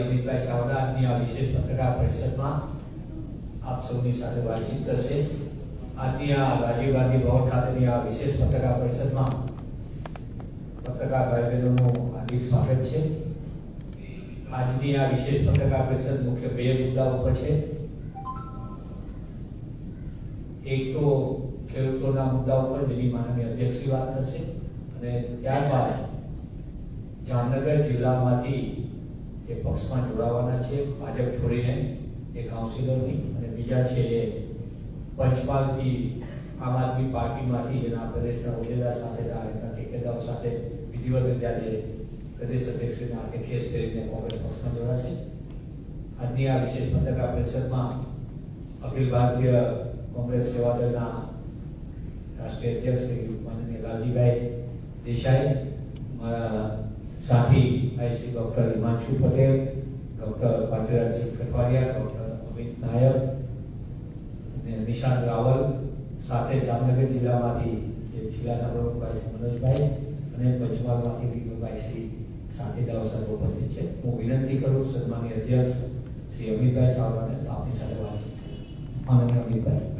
અમિતભાઈ ચાવડાની આ વિશેષ પત્રકાર પરિષદમાં આપ સૌની સાથે વાતચીત થશે. આજની આ રાજીવ ગાંધી ભવન ખાતેની આ વિશેષ પત્રકાર પરિષદમાં પત્રકાર ભાઈ બહેનોનું હાર્દિક સ્વાગત છે. આજની આ વિશેષ પત્રકાર પરિષદ મુખ્ય બે મુદ્દાઓ ઉપર છે. એક તો ખેડૂતોના મુદ્દાઓ ઉપર જેની માનનીય અધ્યક્ષની વાત થશે. અને ત્યારબાદ જામનગર જિલ્લામાંથી જે પક્ષમાં જોડાવાના છે, ભાજપ છોડીને એ કાઉન્સિલરની અને બીજા છે એ પંચમહાલથી આમ આદમી પાર્ટીમાંથી એના પ્રદેશના હોદ્દેદાર સાથે એના ઠેકેદારો સાથે વિધિવત રીતે આજે પ્રદેશ અધ્યક્ષના હાથે ખેસ કરીને કોંગ્રેસ પક્ષમાં જોડાશે. આજની આ વિશેષ પત્રકાર પરિષદમાં અખિલ ભારતીય કોંગ્રેસ સેવાદળના રાષ્ટ્રીય અધ્યક્ષ શ્રી માનનીય લાલજીભાઈ દેસાઈ, મારા સાથી Shri doctor Himanshu Patel, doctor Patirajsinh Katwadiya doctor Amit Nayak અને નિશાંત રાવલ, સાથે જામનગર જિલ્લામાંથી જે જિલ્લાના પ્રમુખભાઈ શ્રી મનોજભાઈ અને પંચમહાલમાંથી વિભાઈ શ્રી સાથીદારો સાથે ઉપસ્થિત છે હું વિનંતી કરું સન્માનીય અધ્યક્ષ શ્રી અમિતભાઈ ચાવડાને આપની સાથે કરું. માનનીય અમિતભાઈ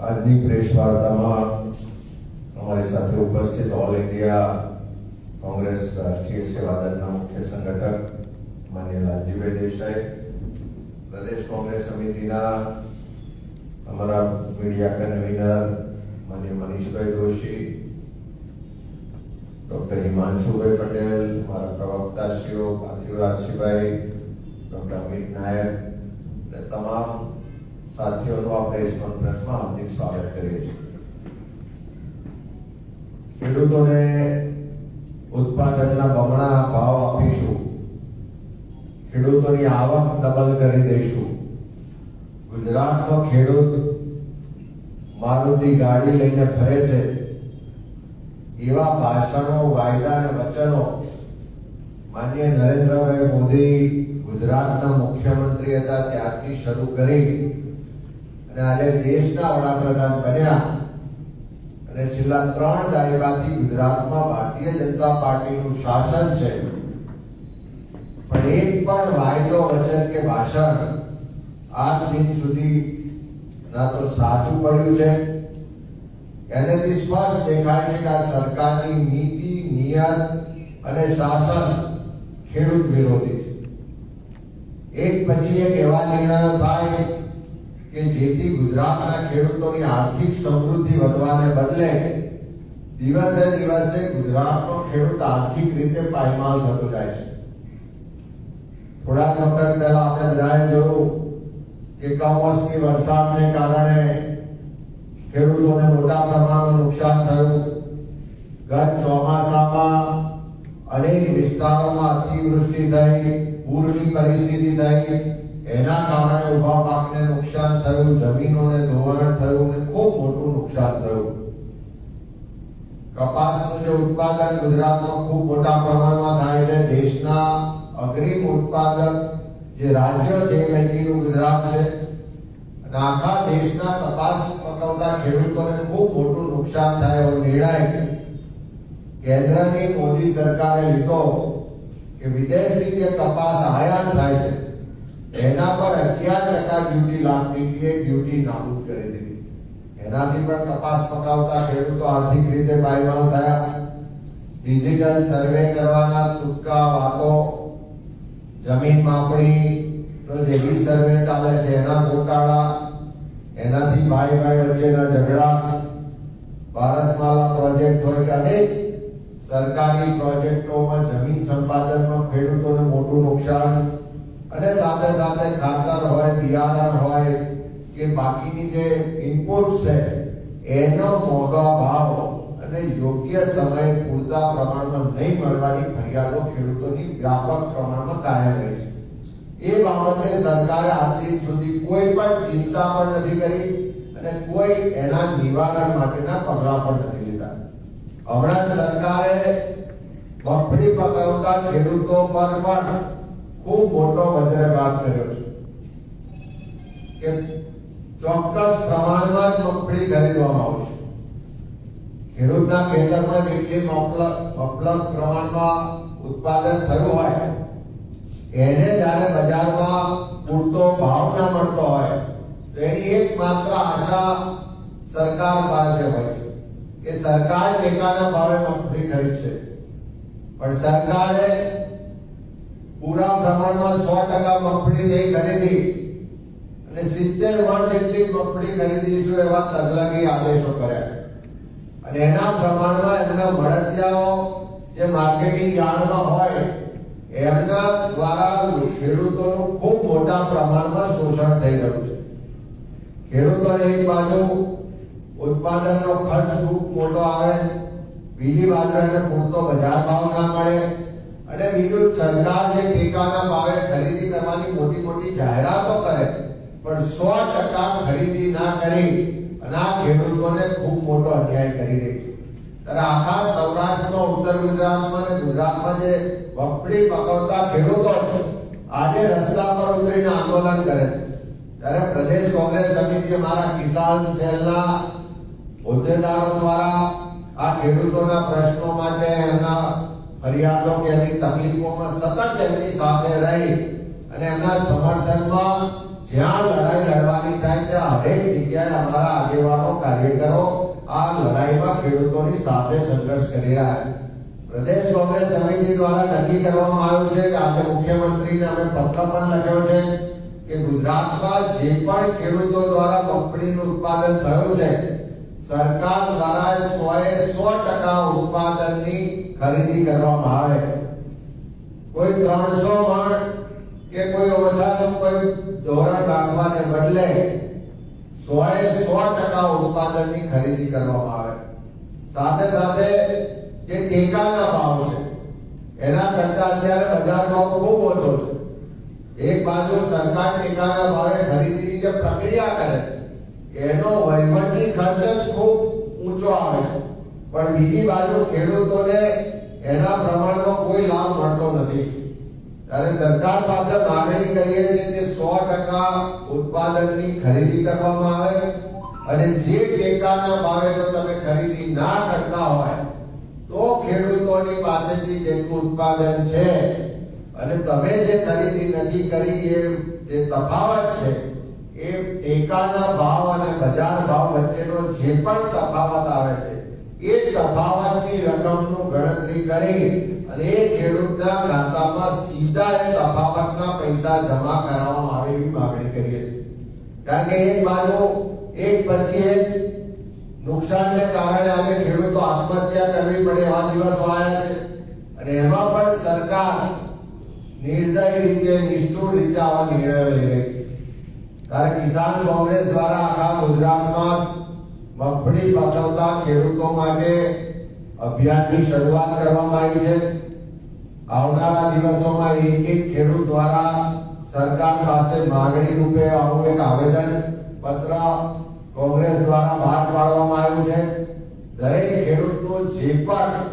આજની પ્રેસ વાર્તામાં અમારી સાથે ઉપસ્થિત ઓલ ઇન્ડિયા કોંગ્રેસ રાષ્ટ્રીય સેવા દળના મુખ્ય સંગઠક માન્ય લાલજીભાઈ દેસાઈ, પ્રદેશ કોંગ્રેસ સમિતિના અમારા મીડિયા કન્વીનર માન્ય મનીષભાઈ જોશી ડોક્ટર હિમાંશુભાઈ પટેલ, મારા પ્રવક્તાશ્રીઓ પાર્થિવરાજસિંહભાઈ, ડોક્ટર અમિત નાયક અને તમામ સાથીઓનું આ પ્રેસ કોન્ફરન્સમાં હાર્દિક સ્વાગત કરીએ છીએ. ખેડૂતોને ઉત્પાદનના બમણા ભાવ આપીશું. ખેડૂતોની આવક ડબલ કરી દઈશું. ગુજરાતનો ખેડૂત મારુતિ ગાડી લઈને ફરે છે. એવા ભાષણો, વાયદા અને વચનો માન્ય નરેન્દ્રભાઈ મોદી ગુજરાતના મુખ્યમંત્રી હતા, ત્યારથી શરૂ કરી અને આજે દેશના વડાપ્રધાન બન્યા. અને છેલ્લા ત્રણ દાયકાથી ગુજરાતમાં ભારતીય જનતા પાર્ટીનું શાસન છે. પણ એક પણ વાયદો વચન કે ભાષણ આજ દિન સુધી ના તો સાચું પડ્યું છે. એનાથી સ્પષ્ટ દેખાય છે કે આ સરકારની નીતિ, નિયત અને શાસન ખેડૂત વિરોધી છે. એક પછી એક એવા નિર્ણયો થાય કે જેથી ગુજરાતના ખેડૂતોની આર્થિક સમૃદ્ધિ વધવાને બદલે દિવસે દિવસે ગુજરાતનો ખેડૂત આર્થિક રીતે પાયમાલ થતો જાય છે. થોડાક વખત પહેલા આપણે બધાએ જોયું કે કમોસમી વરસાદને કારણે ખેડૂતોને મોટા પ્રમાણમાં નુકસાન થયું. ગત ચોમાસામાં અનેક વિસ્તારોમાં અતિવૃષ્ટિ થઈ, પૂરની પરિસ્થિતિ થઈ. એના કારણે ઊભા પાકને નુકસાન થયું, જમીનોને ધોવાણ થયું અને ખૂબ મોટું નુકસાન થયું. કપાસનું જે ઉત્પાદન ગુજરાતમાં ખૂબ મોટા પ્રમાણમાં થાય છે, દેશના અગ્રીમ ઉત્પાદક જે રાજ્ય છે એ પૈકીનું ગુજરાત છે. અને આખા દેશના કપાસ પકવતા ખેડૂતોને ખૂબ મોટું નુકસાન થાય એવો નિર્ણય કેન્દ્રની મોદી સરકારે લીધો કે વિદેશથી જે કપાસ આયાત થાય છે એના પર અગિયાર ટકા ડ્યુટી લાગતી હતી, એ ડ્યુટી નાબૂદ કરી દીધી. એનાથી પણ કપાસ પકાવતા ખેડૂતો આર્થિક રીતે પાયમાલ થયા. ડિજિટલ સર્વે કરવાના તુક્કા વાતો. જમીન માપણી નો જે રી સર્વે ચાલે છે, એના ગોટાળા, એનાથી ભાઈ ભાઈ વચ્ચેના ઝઘડા. ભારતમાલા પ્રોજેક્ટ હોય કે અનેક સરકારી પ્રોજેક્ટોમાં જમીન સંપાદનમાં ખેડૂતોને મોટું નુકસાન. અને સાથે સાથે ખાતર હોય, બિયારણ હોય કે બાકીની જે ઇનપુટ છે, એનો મોંઘા ભાવ અને યોગ્ય સમય પૂરતા પ્રમાણમાં નહીં મળવાની ફરિયાદો ખેડૂતોની વ્યાપક પ્રમાણમાં કાયમ રહી છે. એ બાબતે સરકારે આજ દિન સુધી કોઈ પણ ચિંતા પણ નથી કરી અને કોઈ એના નિવારણ માટેના પગલાં પણ નથી લીધા. હમણાં જ સરકારે મગફળી પકવતા ખેડૂતો પર પણ ખૂબ મોટો વજ્રઘાત કર્યો છે કે ચોક્કસ પ્રમાણમાં જ મગફળી ખરીદવામાં આવશે. ખેડૂતના ખેતરમાં જે મફલક પ્રમાણમાં ઉત્પાદન થયું હોય, એને જ્યારે બજારમાં પૂરતો ભાવ ના મળતો હોય, તો એની એકમાત્ર આશા સરકાર પાસે હોય છે કે સરકાર ટેકાના ભાવે મગફળી ખરીદશે. પણ સરકારે પૂરા પ્રમાણમાં સો ટકા મગફળી નહીં ખરીદી. અને સિત્તેર મણ જેટલી મગફળી ખરીદીશું એવા તગલગી આદેશો કર્યા. અને એના પ્રમાણમાં એમના મળતિયાઓ જે માર્કેટિંગ યાર્ડમાં હોય, એમના દ્વારા ખેડૂતોનું ખૂબ મોટા પ્રમાણમાં શોષણ થઈ રહ્યું છે. ખેડૂતોને એક બાજુ ઉત્પાદનનો ખર્ચ ખૂબ મોટો આવે, બીજી બાજુ એને પૂરતો બજાર ભાવ ના મળે અને બીજું, સરકાર જે ટેકાના ભાવે ખરીદી કરવાની મોટી મોટી જાહેરાતો કરે, પણ સો ટકા ખરીદી ના કરી, અને આ ખેડૂતોને ખૂબ મોટો અન્યાય કરી રહી છે. ત્યારે આખા સૌરાષ્ટ્રમાં ઉત્તર ગુજરાતમાં અને ગુજરાતમાં જે મગફળી પકવતા ખેડૂતો છે, આજે રસ્તા પર ઉતરીને આંદોલન કરે છે. ત્યારે પ્રદેશ કોંગ્રેસ સમિતિ મારા કિસાન સેલના હોદ્દેદારો દ્વારા આ ખેડૂતોના પ્રશ્નો માટે એમના ફરિયાદો કે એમની તકલીફોમાં સતત એમની સાથે રહી અને એમના સમર્થનમાં જ્યાં લડાઈ લડવાની થાય ત્યાં હરેક જગ્યાએ અમારા આગેવાનો, કાર્યકરો આ લડાઈમાં ખેડૂતોની સાથે સંઘર્ષ કરી રહ્યા છે. પ્રદેશ કોંગ્રેસ સમિતિ દ્વારા નક્કી કરવામાં આવ્યું છે કે આજે મુખ્યમંત્રીને અમે પત્ર પણ લખ્યો છે કે ગુજરાતમાં જે પણ ખેડૂતો દ્વારા મગફળીનું ઉત્પાદન થયું છે, સરકાર દ્વારા સોએ સો ટકા ઉત્પાદનની ખરીદી કરવામાં આવે કોઈ ત્રણસો મણ કે કોઈ ઓછાનું કોઈ ધોરણ રાખવાને બદલે સોએ સો ટકા ઉત્પાદનની ખરીદી કરવામાં આવે સાથે સાથે જે ટેકાના ભાવ છે એના કરતા અત્યારે બજાર ભાવ ખૂબ ઓછો છે એક બાજુ સરકાર ટેકાના ભાવે ખરીદીની જે પ્રક્રિયા કરે છે એનો વહીવટી ખર્ચ જ ખૂબ ઊંચો આવે છે પણ બીજી બાજુ ખેડૂતોને એના પ્રમાણમાં કોઈ લાભ મળતો નથી. ત્યારે સરકાર પાસે માંગણી કરીએ છીએ કે સો ટકા ઉત્પાદનની ખરીદી કરવામાં આવે અને જે ટેકાના ભાવે જો તમે ખરીદી ના કરતા હોય, તો ખેડૂતોની પાસેથી જેટલું ઉત્પાદન છે અને તમે જે ખરીદી નથી કરી એ જે તફાવત છે, એ ટેકાના ભાવ અને બજાર ભાવ વચ્ચેનો જે પણ તફાવત આવે છે એ તફાવતની રકમનું ગણતરી કરી અને એ ખેડૂતના ખાતામાં સીધા એ તફાવતના પૈસા જમા કરાવવામાં આવે એવી માંગણી કરીએ છીએ. કારણ કે એક બાજુ એક પછી એક નુકસાનને કારણે આજે ખેડૂતો આત્મહત્યા કરવી પડે એવા દિવસો આવ્યા છે. અને એમાં પણ સરકાર નિર્દય રીતે, નિષ્ઠુર રીતે આવા નિર્ણયો લઈ રહી છે. ત્યારે કિસાન કોંગ્રેસ દ્વારા આખા ગુજરાતમાં મગફળી પકવતા ખેડૂતો માટે અભિયાનની શરૂઆત કરવામાં આવી છે. આવનારા દિવસોમાં એક એક ખેડૂત દ્વારા સરકાર પાસે માંગણી રૂપે આવું એક આવેદન પત્ર કોંગ્રેસ દ્વારા બહાર પાડવામાં આવ્યું છે. દરેક ખેડૂતનું જે પણ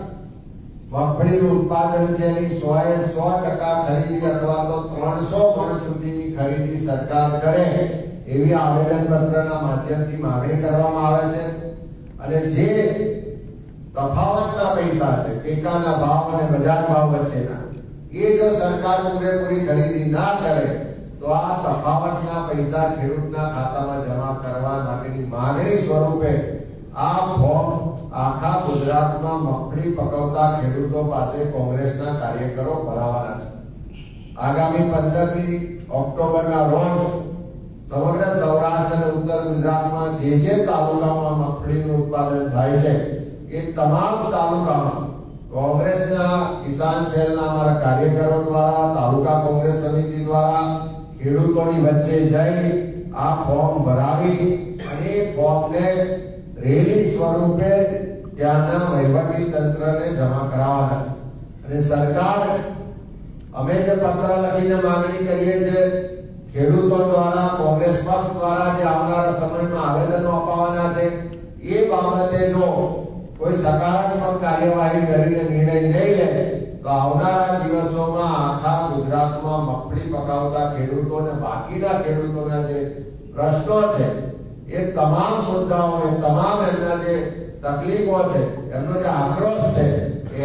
મગફળીનું ઉત્પાદન છે એની સો એ સો ટકા ખરીદી અથવા તો ત્રણસો મણ સુધીની ખરીદી સરકાર કરે. એવી આવેદન પત્રના માધ્યમથી માંગણી કરવામાં આવે છે અને જે તફાવતના પૈસા છે, ટેકાના ભાવ અને બજાર ભાવ વચ્ચેના, એ જો સરકાર પૂરેપૂરી ખરીદી ના કરે, તો આ તફાવતના પૈસા ખેડૂતના ખાતામાં જમા કરવા માટેની માંગણી સ્વરૂપે આ ફોર્મ આખા ગુજરાતમાં મગફળી પકવતા ખેડૂતો પાસે કોંગ્રેસના કાર્યકરો ભરાવાના છે. આગામી પંદરમી ઓક્ટોબરના રોજ સમગ્ર સૌરાષ્ટ્ર અને ઉત્તર ગુજરાતમાં જે જે તાલુકામાં મગફળીનું ઉત્પાદન થાય છે, એ તમામ તાલુકામાં કોંગ્રેસના કિસાન સેલના અમારા કાર્યકરો દ્વારા, તાલુકા કોંગ્રેસ સમિતિ દ્વારા, ખેડૂતોની વચ્ચે જઈ આ ફોર્મ ભરાવી અને ફોર્મને રેલી સ્વરૂપે ત્યાંના વહીવટી તંત્રને જમા કરાવવાના છે. અને સરકાર, અમે જે પત્ર લખીને માંગણી કરીએ છીએ ખેડૂતો દ્વારા, કોંગ્રેસ પક્ષ દ્વારા જે આવનારા સમયમાં આવેદનો અપાવવાના છે, એ બાબતે જો કોઈ સકારાત્મક કાર્યવાહી કરીને નિર્ણય લઈ લે, તો આવનારા દિવસોમાં આખા ગુજરાતમાં મગફળી પકાવતા ખેડૂતોને બાકીના ખેડૂતોના જે પ્રશ્નો છે, એ તમામ મુદ્દાઓ એ તમામ એમના જે તકલીફો છે, એમનો જે આક્રોશ છે,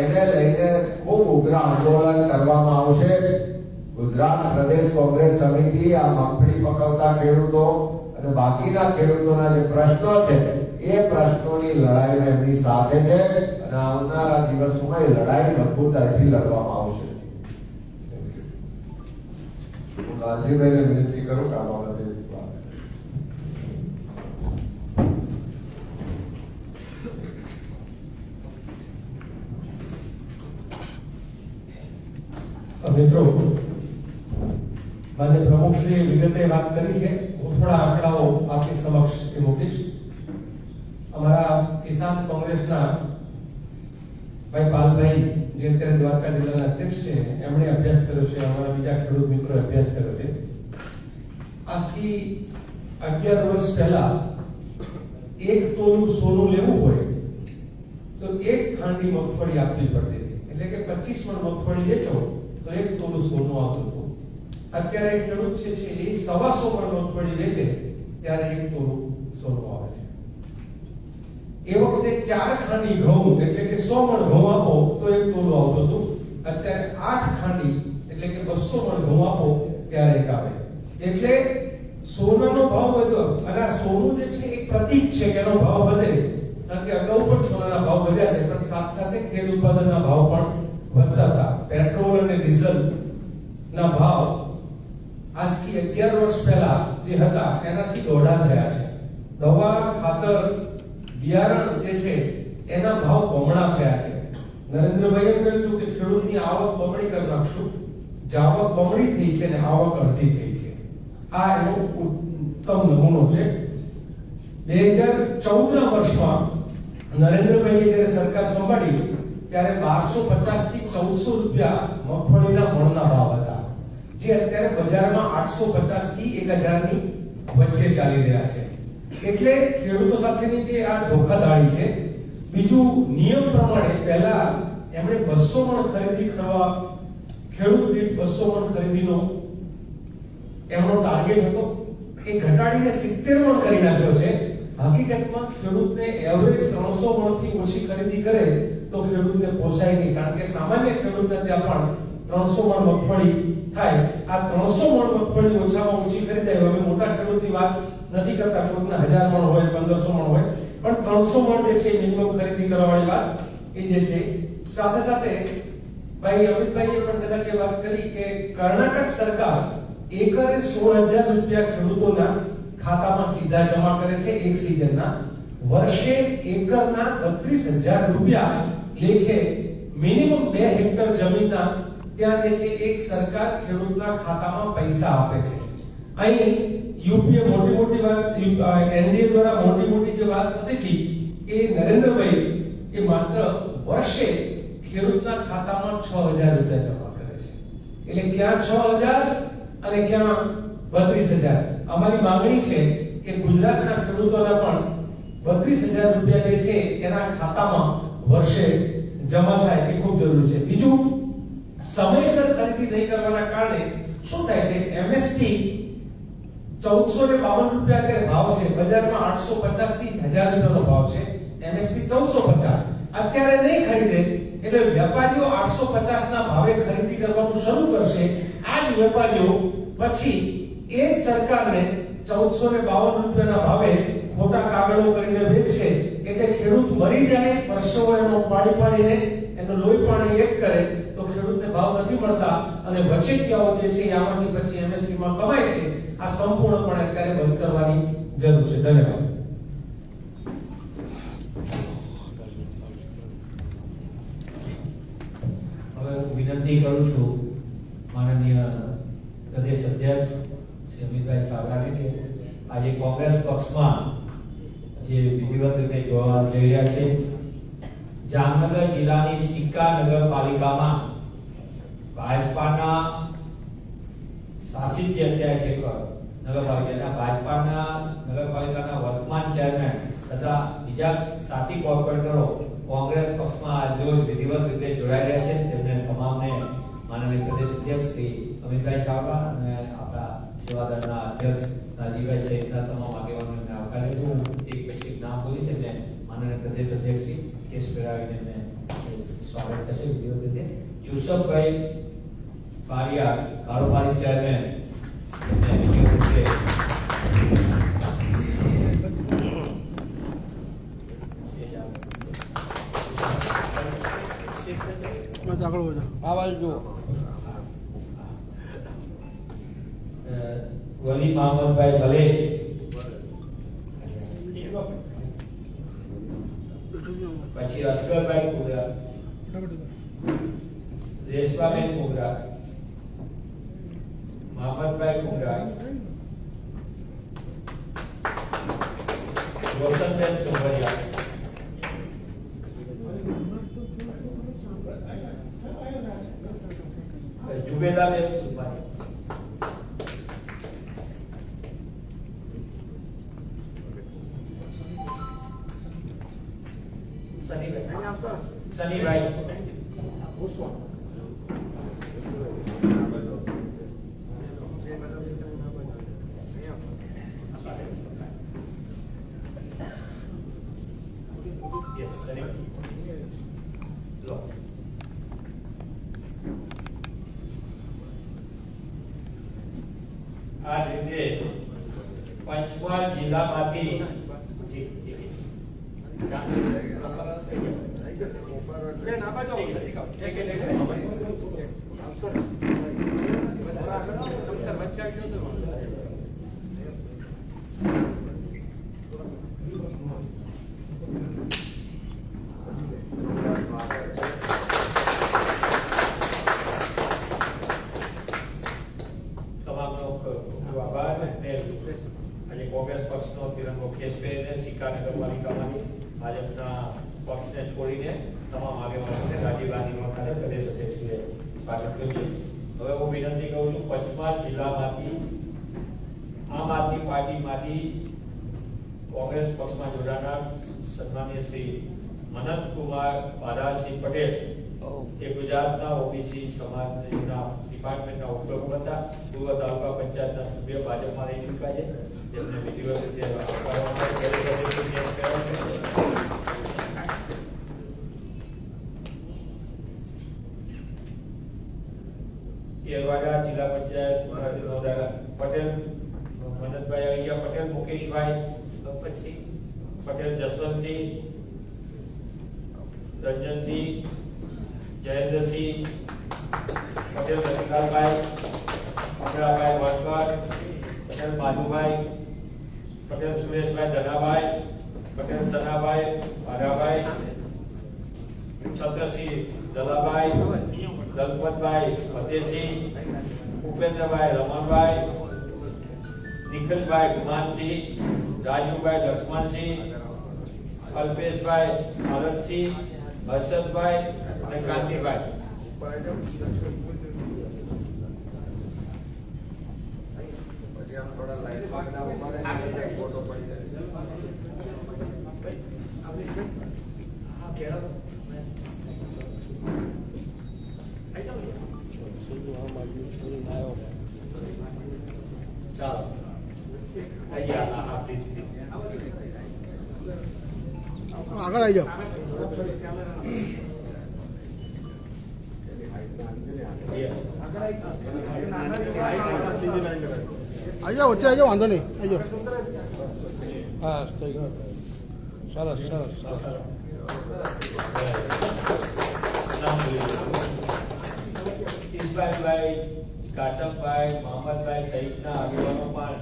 એને લઈને ખૂબ ઉગ્ર આંદોલન કરવામાં આવશે. ગુજરાત પ્રદેશ કોંગ્રેસ સમિતિ આ મગફળી પકવતા ખેડૂતો અને બાકીના ખેડૂતોના જે પ્રશ્નો છે, એ પ્રશ્નોની લડાઈ એમની સાથે છે અને આવનારા દિવસોમાં એ લડાઈ મજબૂતાઈથી લડવામાં આવશે. હું લાલજીભાઈને વિનંતી કરું કે આ બાબતે મિત્રો માન્ય પ્રમુખશ્રીએ વિગતે વાત કરી છે, હું થોડા આંકડાઓ આપની સમક્ષ મૂકીશ. અમારા કિસાન કોંગ્રેસના ભાઈ પાલભાઈ, જે અત્યારે દ્વારકા જિલ્લાના અધ્યક્ષ છે, એમણે અભ્યાસ કર્યો છે, અમારા બીજા ખેડૂત મિત્રો અભ્યાસ કર્યો છે. આજથી અગિયાર વર્ષ પહેલા એક તોલું સોનું લેવું હોય, તો એક ખાંડી મગફળી આપવી પડતી એટલે કે પચીસ મણ મગફળી વેચો, તો એક તોલું સોનું આવતું અત્યારે ખેડૂત છે છે એ સવાસો મણ મગફળી વેચે, ત્યારે એક તોલું સોનું આવે છે. એ વખતે ચાર ખાંડી ઘઉં, એટલે કે સો મણ ઘઉં આપો, તો એક તોલું આવતું હતું. અત્યારે આઠ ખાંડી, એટલે કે બસો મણ ઘઉં આપો, ત્યારે એક આવે. એટલે સોનાનો ભાવ વધ્યો, અને આ સોનું જે છે, એક પ્રતીક છે કે એનો ભાવ વધે. કારણ કે અગાઉ પણ સોનાના ભાવ વધ્યા છે, પણ સાથે સાથે ખેત ઉત્પાદનના ભાવ પણ વધતા હતા. પેટ્રોલ અને ડીઝલ ના ભાવ આજથી અગિયાર વર્ષ પહેલા જે હતા, એનાથી દોઢા થયા છે. દવા ખાતર, બિયારણ જે છે, એના ભાવ બમણા થયા છે. નરેન્દ્રભાઈએ કહ્યું હતું કે ખેડૂતની આવક બમણી કરી નાખશું. જાવક બમણી થઈ છે અને આવક અડધી થઈ છે. આ એનો ઉત્તમ નમૂનો છે. બે હજાર ચૌદના વર્ષમાં નરેન્દ્રભાઈએ જ્યારે સરકાર સંભાળી, ત્યારે બારસો પચાસથી ચૌદસો રૂપિયા મગફળીના મણના ભાવ હતા. જે અત્યારે બજારમાં આઠસો પચાસથી એક હજારની વચ્ચે ચાલી રહ્યા છે. એટલે ખેડૂતો સાથેની જે આ ધોખાધડી છે, બીજું નિયમ પ્રમાણે પહેલા એમણે બસો મણ ખરીદી કરવા ખેડૂત દીઠ બસો મણ ખરીદીનો એમનો ટાર્ગેટ હતો. એ ઘટાડીને 70 મણ કરી નાખ્યો છે. હકીકતમાં ખેડૂતને એવરેજ 300 મણથી ઓછી ખરીદી કરે તો ખેડૂતને પોસાય નહીં. કારણ કે સામાન્ય ખેડૂતને ત્યાં પણ 300 મણ મગફળી થાય. આ 300 મણ મગફળી ઓછામાં ઓછી ખરીદાય હવે મોટા ખેડૂતની વાત નથી કરતા. કોઈકના 1000 મણ હોય 1500 મણ હોય. પણ 300 મણ જે છે મિનિમમ ખરીદી કરવાની વાત એ જે છે, સાથે સાથે ભાઈ અમિતભાઈએ પણ કદાચ એ વાત કરી કે કર્ણાટક સરકાર એકરે સોળ હજાર રૂપિયા ખેડૂતોના ખાતામાં સીધા જમા કરે છે એક સિઝનના. વર્ષે એકરના બત્રીસ હજાર રૂપિયા લેખે મિનિમમ બે હેક્ટર જમીનના ત્યાં જે છે એક સરકાર ખેડૂતના ખાતામાં પૈસા આપે છે. અહીં યુપીએ મોટી મોટી વાત એનડીએ દ્વારા મોટી મોટી જે વાત થતી હતી, એ નરેન્દ્રભાઈ એ માત્ર વર્ષે ખેડૂતના ખાતામાં છ હજાર રૂપિયા જમા કરે છે. એટલે ક્યાં છ હજાર અને ક્યાં બત્રીસ હજાર? અમારી માંગણી છે કે ગુજરાતના ખેડૂતોના પણ બત્રીસ હજાર રૂપિયા જે છે એના ખાતામાં વર્ષે જમા થાય એ ખૂબ જરૂરી છે. બીજું સમયસર ખરીદી નહીં કરવાના કારણે શું થાય છે? એમએસપી ચૌદસો ને બાવન રૂપિયા અત્યારે ભાવ છે. બજારમાં આઠસો પચાસથી હજાર રૂપિયાનો ભાવ છે. એમએસપી ચૌદસો પચાસ. અત્યારે નહીં ખરીદે એટલે વેપારીઓ આઠસો પચાસ ના ભાવે ખરીદી કરવાનું શરૂ કરશે. આ જ વેપારીઓ પછી એ જ સરકારને ચૌદસો ને બાવન રૂપિયાના ભાવે ખોટા કાગળો કરીને વેચશે. એટલે ખેડૂત મરી જાય, પરસેવો એનો પાણી પાણીને, એનો લોહી પાણી એક કરે ભાવ નથી મળતા અને વચેટિયાઓ જે છે આમાંથી પછી એમએસપી માં કમાય છે, આ સંપૂર્ણપણે અત્યારે બંધ કરવાની જરૂર છે. ધન્યવાદ. હવે હું વિનંતી કરું છું માનનીય પ્રદેશ અધ્યક્ષ શ્રી અમિતભાઈ ચાવડાને કે આજે કોંગ્રેસ પક્ષમાં જે વિધિવત રીતે જોવા જઈ રહ્યા છે, જામનગર જિલ્લાની સિક્કા નગરપાલિકામાં ભાજપાના શાસિત જે અત્યારે છે નગરપાલિકાના ભાજપાના નગરપાલિકાના વર્તમાન ચેરમેન તથા બીજા સાથી કોર્પોરેટરો કોંગ્રેસ પક્ષમાં આજે વિધિવત રીતે જોડાઈ રહ્યા છે, તેમને તમામને માનનીય પ્રદેશ અધ્યક્ષ શ્રી અમિતભાઈ ચાવડા અને આપણા સેવાદળના અધ્યક્ષ રાજીભાઈ સહિતના તમામ આગેવાનોને આવકારે છું. એક પછી નામ બોલીશ એટલે માનનીય પ્રદેશ અધ્યક્ષ શ્રી કેશ પેરાવીને સ્વાગત કરશે. વિધિવત રીતે જુસફભાઈ કારિયા કારોબારી ચેરમેન એમને વિધિવત રીતે આગળ વધો આ બાજુ જુઓ અ, વલી મહમદભાઈ ભલે પછી અસ્કરભાઈ કુગરા Reshmaben કુગરા mà bên đây cũng đợi một sân trên sùng và dạy 주변 다음에 좀 봐요. Yes, શનિભાઈ લો આ જ રીતે પંચમહાલ જિલ્લામાંથી જી, જી, જી. તમામનો ખૂબ ખૂબ આજે કોંગ્રેસ પક્ષનો તિરંગો ખેસ પહેરીને સિક્કા નગરપાલિકામાંથી ભાજપના પક્ષને છોડીને તમામ આગેવાનોને રાજીવાની નોંધાને પ્રદેશ અધ્યક્ષીએ સ્વાગત કર્યું હવે હું વિનંતી કરું છું પંચમહાલ જિલ્લામાંથી, આમ આદમી પાર્ટીમાંથી કોંગ્રેસ પક્ષમાં જોડાનાર સન્માનીય શ્રી મનંત કુમાર બાદાસિંહ પટેલ એ ગુજરાતના ઓબીસી સમાજના ડિપાર્ટમેન્ટના ઉપપ્રમુખ હતા પૂર્વ તાલુકા પંચાયતના સભ્ય ભાજપમાં રહી ચૂક્યા છે તેમને બીજી વખત. એરવાડા જિલ્લા પંચાયત પટેલ, મનતભાઈ આવી પટેલ, મુકેશભાઈ પછી પટેલ જસવંતસિંહ, રંજનસિંહ, જયેન્દ્રસિંહ ઉપેન્દ્રભાઈ રમણભાઈ નિખિલભાઈ ગુમાનસિંહ રાજુભાઈ લક્ષ્મણસિંહ અલ્પેશભાઈ ભરતસિંહ હર્ષદભાઈ અને કાંતિભાઈ પછી આમ થોડા લાઈનમાં બધા ઊભા રહે એટલે ફોટો પડી જાય ચાલો અહીંયા હા હા પ્લીઝ પ્લીઝ આગળ આવી જાઓ આવી જાઓ વચ્ચે આવી જાઓ વાંધો નહીં આવી જાઓ હા થઈ ગયો સરસ સરસ સરસ ઈશભાઈભાઈ કાશમભાઈ મોહમ્મદભાઈ સહિતના આગેવાનો પણ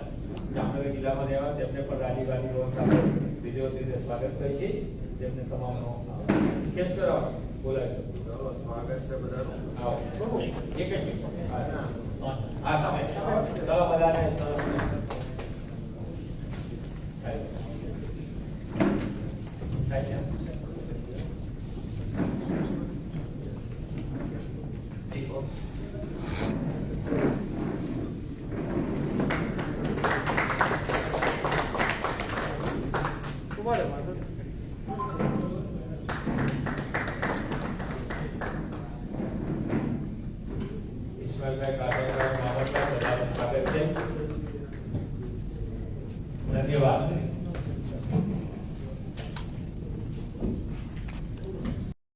જામનગર જિલ્લામાં રહેવા તેમને પણ રાજીવાની રોડ વિધિવત રીતે સ્વાગત કરીએ છીએ તેમને તમામનો સ્કેચ કરાવો. બોલાવી સ્વાગત છે બધાનું. આવો. એક જ મિનિટ. હા હા. તમે બધાને સરસ